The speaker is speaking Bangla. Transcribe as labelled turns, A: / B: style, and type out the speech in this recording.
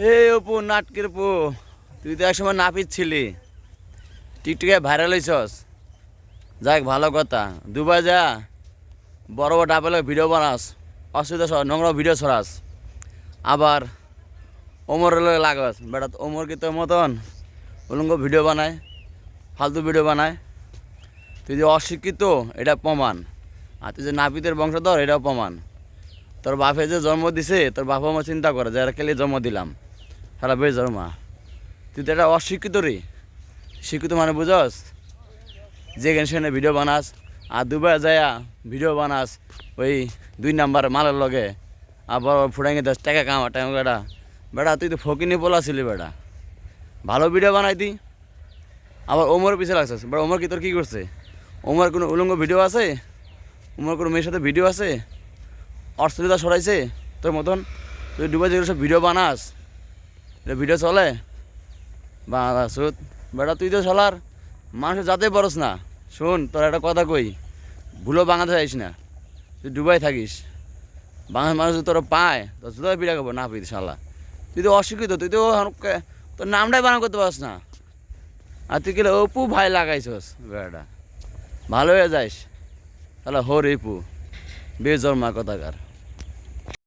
A: এই অপু, নাটকের পু তুই তো একসময় নাপিত ছিলি। টিকটিকে ভাইরাল হয়েছস যাক, ভালো কথা। দুবাই যা, বড় বড় ডাবেলে ভিডিও বানাস। অসুবিধা নোংরা ভিডিও ছড়াস। আবার ওমর লাগাস। বেটা, ওমর কি তোর মতন? উলঙ্গ ভিডিও বানায়, ফালতু ভিডিও বানায়। তুই যে অশিক্ষিত, এটা প্রমাণ। আর তুই যে নাপিতের বংশধর, এটাও প্রমাণ। তোর বাপে যে জন্ম দিছে, তোর বাবা মা চিন্তা করে যে এরা কেলে জন্ম দিলাম। সারা বেশ মা তুই তো এটা অশিক্ষিত রে। শিক্ষিত মানে বুঝস? যেখানে সেখানে ভিডিও বানাস, আর দুবার যায়া ভিডিও বানাস, ওই দুই নাম্বার মালের লগে। আবার ফুটাঙ্গে দশ টাকা কামা টাইম বেটা। বেটা, তুই তো ফকিনি পোলা ছিলি, বেটা। ভালো ভিডিও বানাই দি। আবার ওমর পিছিয়ে লাগছিস বেটা, ওমর কি তোর কী করছে? ওমর কোনো উলঙ্গ ভিডিও আছে? ওমর কোনো মেয়ের সাথে ভিডিও আছে? অশ্লীলতা সরাইছে তোর মতন। তুই ডুবে যেগুলো সব ভিডিও বানাস। ভিডিও চলে? বাংলা সুদ। বেটা, তুই তো চলার মানুষের যাতে পারস না। শোন, তোর একটা কথা কই ভুলো বাংলাদেশ আইস না। তুই ডুবাই থাকিস। বাংলাদেশ মানুষ তোর পায় তো জুতাই বিড়া করব না পিতে শালা। তুই তো অশিক্ষিত, তুই তো তোর নামটাই বানান করতে পারস না। আর তুই গেলে অপু ভাই লাগাইছস বেড়াটা ভালো হয়ে যাইস। তাহলে হো রে পু বেজন্মা কথাকার।